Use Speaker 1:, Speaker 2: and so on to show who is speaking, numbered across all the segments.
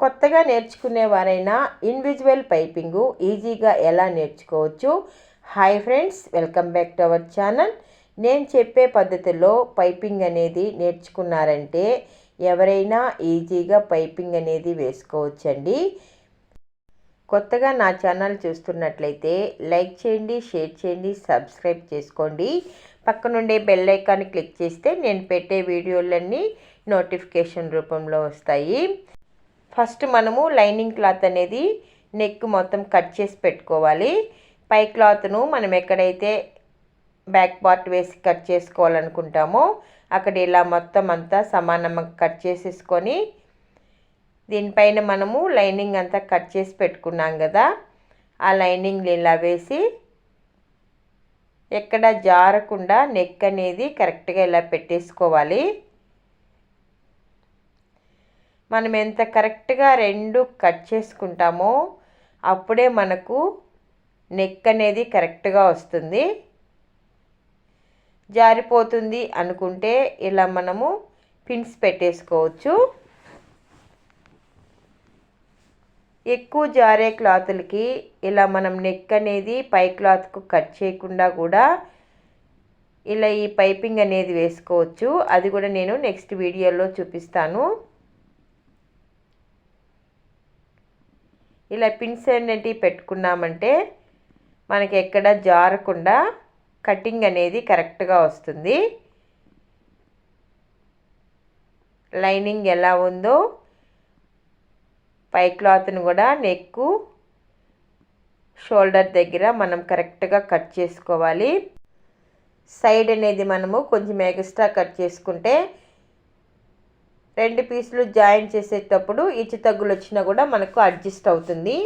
Speaker 1: కొత్తగా నేర్చుకునేవారైనా ఇన్విజువల్ పైపింగు ఈజీగా ఎలా నేర్చుకోవచ్చు? Hi friends welcome back to our channel నేను చెప్పే పద్ధతిలో పైపింగ్ అనేది నేర్చుకున్నారంటే ఎవరైనా ఈజీగా పైపింగ్ అనేది వేసుకోవచ్చండి. కొత్తగా నా ఛానల్ చూస్తున్నట్లయితే లైక్ చేయండి షేర్ చేయండి సబ్స్క్రైబ్ చేసుకోండి. పక్కనుండే బెల్ ఐకాన్ క్లిక్ చేస్తే నేను పెట్టే వీడియోలన్నీ నోటిఫికేషన్ రూపంలో వస్తాయి. ఫస్ట్ మనము లైనింగ్ క్లాత్ అనేది నెక్ మొత్తం కట్ చేసి పెట్టుకోవాలి. పై క్లాత్ను మనం ఎక్కడైతే బ్యాక్ పార్ట్ వేసి కట్ చేసుకోవాలనుకుంటామో అక్కడ ఇలా మొత్తం అంతా సమానంగా కట్ చేసేసుకొని దీనిపైన మనము లైనింగ్ అంతా కట్ చేసి పెట్టుకున్నాం కదా ఆ లైనింగ్ ఇలా వేసి ఎక్కడ జారకుండా నెక్ అనేది కరెక్ట్గా ఇలా పెట్టేసుకోవాలి. మనం ఎంత కరెక్ట్గా రెండు కట్ చేసుకుంటామో అప్పుడే మనకు నెక్ అనేది కరెక్ట్గా వస్తుంది. జారిపోతుంది అనుకుంటే ఇలా మనము పిన్స్ పెట్టేసుకోవచ్చు. ఎక్కువ జారే క్లాతులకి ఇలా మనం నెక్ అనేది పై క్లాత్కు కట్ చేయకుండా కూడా ఇలా ఈ పైపింగ్ అనేది వేసుకోవచ్చు. అది కూడా నేను నెక్స్ట్ వీడియోలో చూపిస్తాను. ఇలా పిన్స్ అనేటివి పెట్టుకున్నామంటే మనకి ఎక్కడ జారకుండా కటింగ్ అనేది కరెక్ట్గా వస్తుంది. లైనింగ్ ఎలా ఉందో పై క్లాత్ను కూడా నెక్కు షోల్డర్ దగ్గర మనం కరెక్ట్గా కట్ చేసుకోవాలి. సైడ్ అనేది మనము కొంచెం ఎక్స్ట్రా కట్ చేసుకుంటే రెండు పీసులు జాయిన్ చేసేటప్పుడు ఇచ్చి తగ్గులు వచ్చినా కూడా మనకు అడ్జస్ట్ అవుతుంది.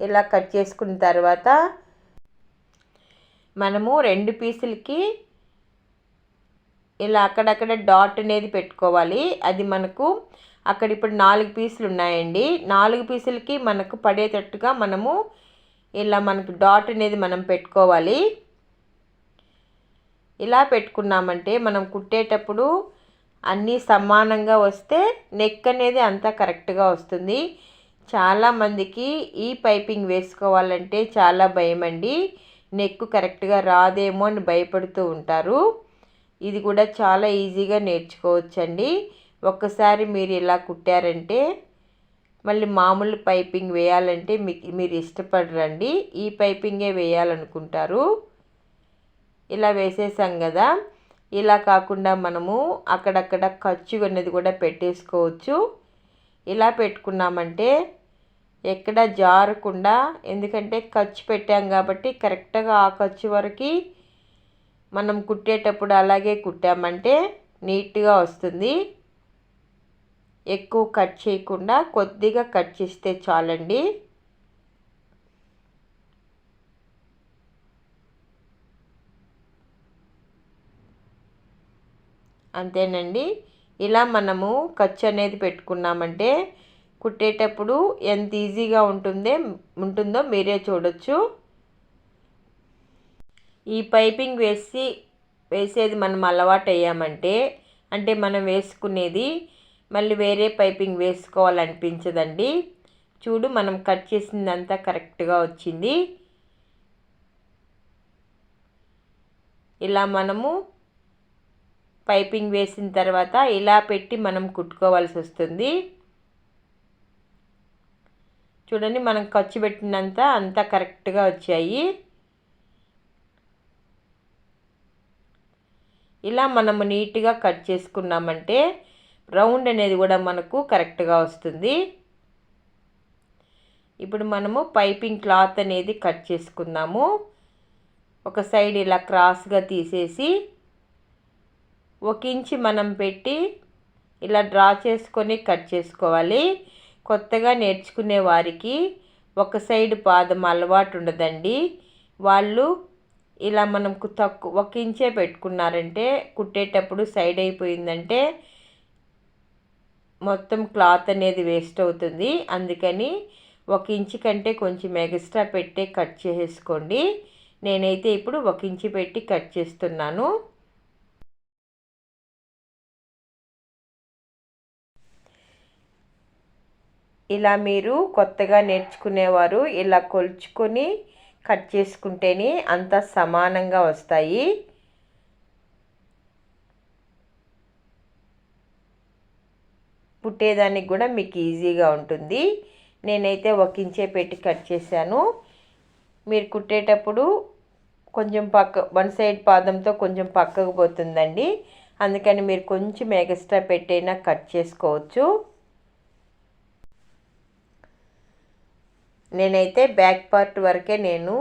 Speaker 1: ఇలా కట్ చేసుకున్న తర్వాత మనము రెండు పీసులకి ఇలా అక్కడక్కడ డాట్ అనేది పెట్టుకోవాలి. అది మనకు అక్కడ ఇప్పుడు నాలుగు పీసులు ఉన్నాయండి. నాలుగు పీసులకి మనకు పడేటట్టుగా మనము ఇలా మనకు డాట్ అనేది మనం పెట్టుకోవాలి. ఇలా పెట్టుకున్నామంటే మనం కుట్టేటప్పుడు అన్నీ సమానంగా వస్తే నెక్ అనేది అంతా కరెక్ట్గా వస్తుంది. చాలామందికి ఈ పైపింగ్ వేసుకోవాలంటే చాలా భయం అండి నెక్ కరెక్ట్గా రాదేమో అని భయపడుతూ ఉంటారు. ఇది కూడా చాలా ఈజీగా నేర్చుకోవచ్చండి. ఒక్కసారి మీరు ఇలా కుట్టారంటే మళ్ళీ మామూలు పైపింగ్ వేయాలంటే మీకు మీరు ఇష్టపడరండి. ఈ పైపింగే వేయాలనుకుంటారు. ఇలా వేసేసాం కదా. ఇలా కాకుండా మనము అక్కడక్కడ ఖర్చు అనేది కూడా పెట్టేసుకోవచ్చు. ఇలా పెట్టుకున్నామంటే ఎక్కడ జారకుండా ఎందుకంటే ఖర్చు పెట్టాం కాబట్టి కరెక్ట్గా ఆ ఖర్చు వరకు మనం కుట్టేటప్పుడు అలాగే కుట్టామంటే నీట్గా వస్తుంది. ఎక్కువ కట్ చేయకుండా కొద్దిగా కట్ చేస్తే చాలండి. అంతేనండి. ఇలా మనము ఖర్చు అనేది పెట్టుకున్నామంటే కుట్టేటప్పుడు ఎంత ఈజీగా ఉంటుందే ఉంటుందో మీరే చూడొచ్చు. ఈ పైపింగ్ వేసి వేసేది మనం అలవాటు అయ్యామంటే అంటే మనం వేసుకునేది మళ్ళీ వేరే పైపింగ్ వేసుకోవాలనిపించదండి. చూడు మనం కట్ చేసిందంతా కరెక్ట్గా వచ్చింది. ఇలా మనము పైపింగ్ వేసిన తర్వాత ఇలా పెట్టి మనం కుట్టుకోవాల్సి వస్తుంది. చూడండి మనం ఖర్చు పెట్టినంత అంతా కరెక్ట్గా వచ్చాయి. ఇలా మనము నీట్గా కట్ చేసుకున్నామంటే రౌండ్ అనేది కూడా మనకు కరెక్ట్గా వస్తుంది. ఇప్పుడు మనము పైపింగ్ క్లాత్ అనేది కట్ చేసుకుందాము. ఒక సైడ్ ఇలా క్రాస్గా తీసేసి ఒక ఇంచి మనం పెట్టి ఇలా డ్రా చేసుకొని కట్ చేసుకోవాలి. కొత్తగా నేర్చుకునే వారికి ఒక సైడ్ పాదం అలవాటు ఉండదండి. వాళ్ళు ఇలా మనకు తక్కువ ఒక ఇంచే పెట్టుకున్నారంటే కుట్టేటప్పుడు సైడ్ అయిపోయిందంటే మొత్తం క్లాత్ అనేది వేస్ట్ అవుతుంది. అందుకని ఒక ఇంచు కంటే కొంచెం ఎక్స్ట్రా పెట్టే కట్ చేసుకోండి నేనైతే ఇప్పుడు ఒక ఇంచు పెట్టి కట్ చేస్తున్నాను. ఇలా మీరు కొత్తగా నేర్చుకునేవారు ఇలా కొలుచుకొని కట్ చేసుకుంటేనే అంత సమానంగా వస్తాయి. పుట్టేదానికి కూడా మీకు ఈజీగా ఉంటుంది. నేనైతే ఒక ఇంచే పెట్టి కట్ చేశాను. మీరు కుట్టేటప్పుడు కొంచెం పక్క వన్ సైడ్ పాదంతో కొంచెం పక్కకు పోతుందండి. అందుకని మీరు కొంచెం ఎక్స్ట్రా పెట్టైనా కట్ చేసుకోవచ్చు. నేనైతే బ్యాక్ పార్ట్ వరకే నేను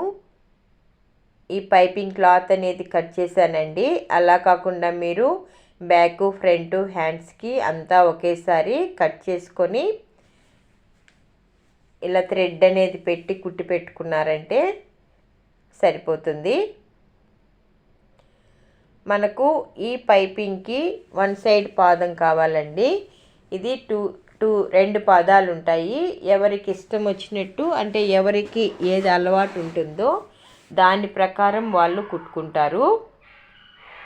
Speaker 1: ఈ పైపింగ్ క్లాత్ అనేది కట్ చేశానండి. అలా కాకుండా మీరు బ్యాక్ ఫ్రంట్ హ్యాండ్స్కి అంతా ఒకేసారి కట్ చేసుకొని ఇలా థ్రెడ్ అనేది పెట్టి కుట్టి పెట్టుకున్నారంటే సరిపోతుంది. మనకు ఈ పైపింగ్కి వన్ సైడ్ పాదం కావాలండి. ఇది టూ టూ రెండు పాదాలు ఉంటాయి ఎవరికి ఇష్టం వచ్చినట్టు అంటే ఎవరికి ఏది అలవాటు ఉంటుందో దాని ప్రకారం వాళ్ళు కుట్టుకుంటారు.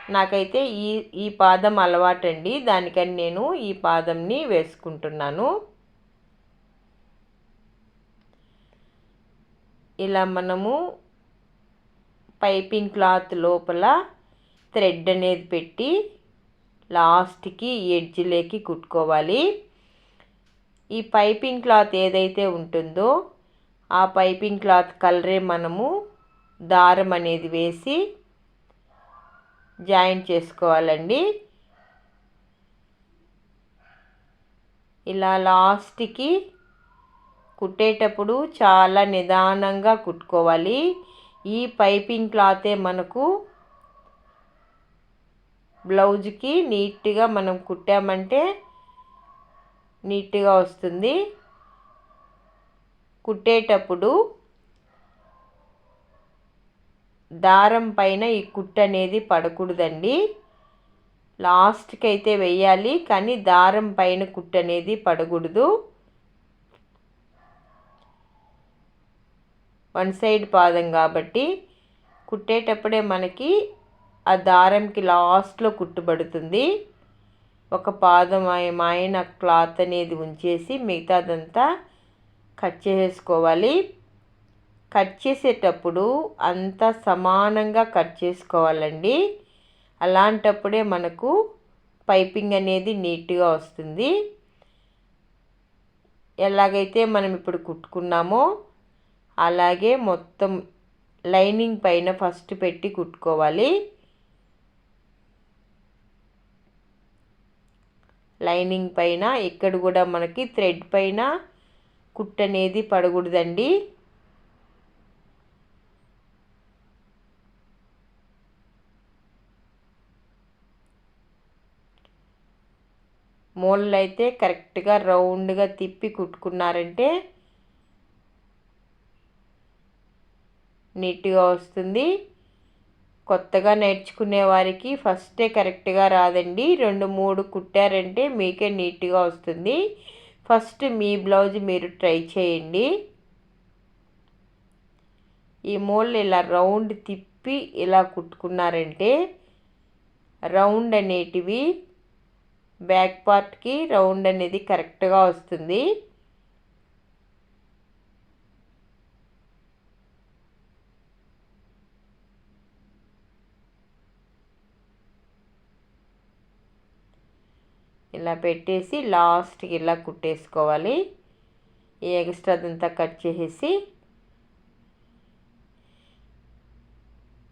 Speaker 1: నాకైతే ఈ ఈ పాదం అలవాటండి. దానికని నేను ఈ పాదంని వేసుకుంటున్నాను. ఇలా మనము పైపింగ్ క్లాత్ లోపల థ్రెడ్ అనేది పెట్టి లాస్ట్కి ఎడ్జ్లోకి కుట్టుకోవాలి. ఈ పైపింగ్ క్లాత్ ఏదైతే ఉంటుందో ఆ పైపింగ్ క్లాత్ కలరే మనము దారం అనేది వేసి జాయిన్ చేసుకోవాలండి. ఇలా లాస్ట్కి కుట్టేటప్పుడు చాలా నిదానంగా కుట్టుకోవాలి. ఈ పైపింగ్ క్లాతే మనకు బ్లౌజ్కి నీట్గా మనం కుట్టామంటే నీట్గా వస్తుంది. కుట్టేటప్పుడు దారం పైన ఈ కుట్టు అనేది పడకూడదండి. లాస్ట్కి అయితే వెయ్యాలి కానీ దారం పైన కుట్టు అనేది పడకూడదు. వన్ సైడ్ పాదం కాబట్టి కుట్టేటప్పుడే మనకి ఆ దారంకి లాస్ట్లో కుట్టుబడుతుంది ఒక పాదం ఆయన క్లాత్ అనేది ఉంచేసి మిగతాదంతా కట్ చేసుకోవాలి కట్ చేసేటప్పుడు అంతా సమానంగా కట్ చేసుకోవాలండి. అలాంటప్పుడే మనకు పైపింగ్ అనేది నీట్గా వస్తుంది. ఎలాగైతే మనం ఇప్పుడు కుట్టుకున్నామో అలాగే మొత్తం లైనింగ్ పైన ఫస్ట్ పెట్టి కుట్టుకోవాలి. లైనింగ్ పైన ఇక్కడ కూడా మనకి థ్రెడ్ పైన కుట్ అనేది పడకూడదండి. మూలలు అయితే కరెక్ట్గా రౌండ్గా తిప్పి కుట్టుకున్నారంటే నీట్గా వస్తుంది. కొత్తగా నేర్చుకునే వారికి ఫస్టే కరెక్ట్గా రాదండి. రెండు మూడు కుట్టారంటే మీకే నీట్గా వస్తుంది. ఫస్ట్ మీ బ్లౌజ్ మీరు ట్రై చేయండి. ఈ మూలలు ఇలా రౌండ్ తిప్పి ఇలా కుట్టుకున్నారంటే రౌండ్ అనేటివి బ్యాక్ పార్ట్కి రౌండ్ అనేది కరెక్ట్గా వస్తుంది. ఇలా పెట్టేసి లాస్ట్కి ఇలా కుట్టేసుకోవాలి. ఈ ఎక్స్ట్రాదంతా కట్ చేసేసి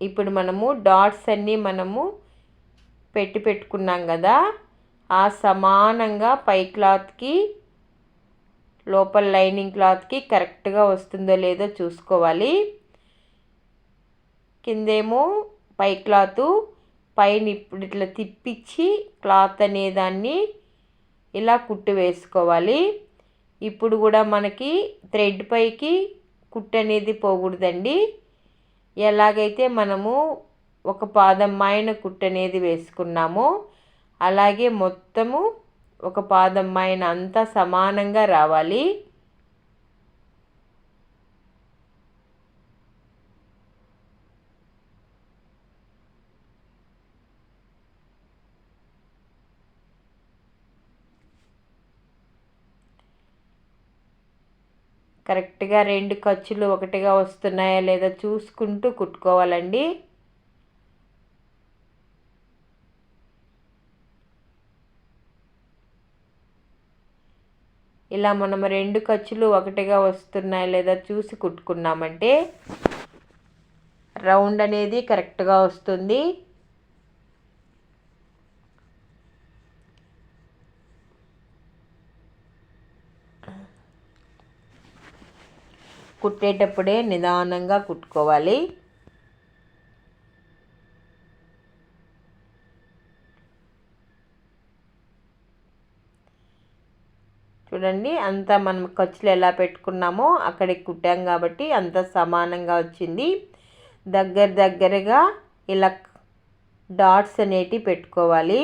Speaker 1: ఇప్పుడు మనము డాట్స్ అన్నీ మనము పెట్టి పెట్టుకున్నాం కదా ఆ సమానంగా పై క్లాత్కి లోపల లైనింగ్ క్లాత్కి కరెక్ట్గా వస్తుందో లేదో చూసుకోవాలి. కిందేమో పై క్లాత్ పైన ఇప్పుడు ఇట్లా తిప్పించి క్లాత్ అనేదాన్ని ఇలా కుట్టు వేసుకోవాలి. ఇప్పుడు కూడా మనకి థ్రెడ్ పైకి కుట్టు అనేది పోకూడదండి. ఎలాగైతే మనము ఒక పాదం మాయన కుట్టు అనేది వేసుకున్నామో అలాగే మొత్తము ఒక పాదం మాయన అంతా సమానంగా రావాలి. కరెక్ట్గా రెండు ఖర్చులు ఒకటిగా వస్తున్నాయా లేదా చూసుకుంటూ కుట్టుకోవాలండి. ఇలా మనం రెండు ఖర్చులు ఒకటిగా వస్తున్నాయా లేదా చూసి కుట్టుకున్నామంటే రౌండ్ అనేది కరెక్ట్గా వస్తుంది. కుట్టేటప్పుడే నిదానంగా కుట్టుకోవాలి. చూడండి అంతా మనం ఖర్చులు ఎలా పెట్టుకున్నామో అక్కడికి కుట్టాం కాబట్టి అంత సమానంగా వచ్చింది. దగ్గర దగ్గరగా ఇలా డాట్స్ అనేటివి పెట్టుకోవాలి.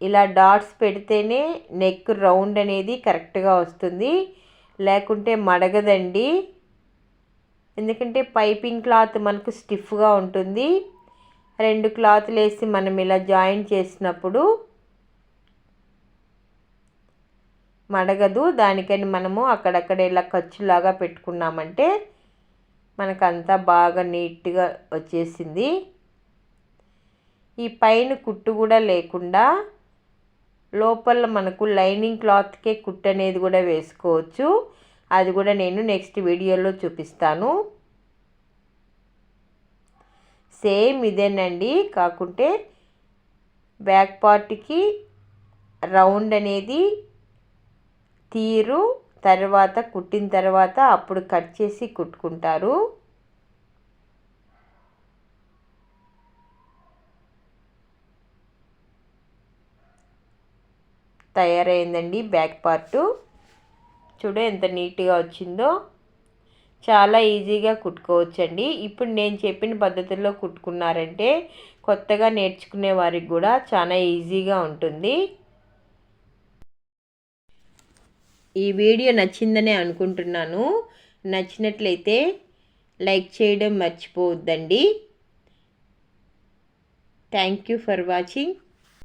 Speaker 1: ఇలా డాట్స్ పెడితేనే నెక్ రౌండ్ అనేది కరెక్ట్గా వస్తుంది. లేకుంటే మడగదండి. ఎందుకంటే పైపింగ్ క్లాత్ మనకు స్టిఫ్గా ఉంటుంది. రెండు క్లాత్లు వేసి మనం ఇలా జాయిన్ చేసినప్పుడు మడగదు. దానికని మనము అక్కడక్కడ ఇలా ఖర్చులాగా పెట్టుకున్నామంటే మనకంతా బాగా నీట్గా వచ్చేసింది. ఈ పైన కుట్టు కూడా లేకుండా లోపల మనకు లైనింగ్ క్లాత్కే కుట్ అనేది కూడా వేసుకోవచ్చు. అది కూడా నేను నెక్స్ట్ వీడియోలో చూపిస్తాను. సేమ్ ఇదేనండి. కాకుంటే బ్యాక్ పార్ట్కి రౌండ్ అనేది తీరు తర్వాత కుట్టిన తర్వాత అప్పుడు కట్ చేసి కుట్టుకుంటారు. తయారైందండి బ్యాక్ పార్టు. చూడు ఎంత నీట్గా వచ్చిందో. చాలా ఈజీగా కుట్టుకోవచ్చండి. ఇప్పుడు నేను చెప్పిన పద్ధతుల్లో కుట్టుకున్నారంటే కొత్తగా నేర్చుకునే వారికి కూడా చాలా ఈజీగా ఉంటుంది. ఈ వీడియో నచ్చిందనే అనుకుంటున్నాను. నచ్చినట్లయితే లైక్ చేయడం మర్చిపోవద్దండి. Thank you for watching.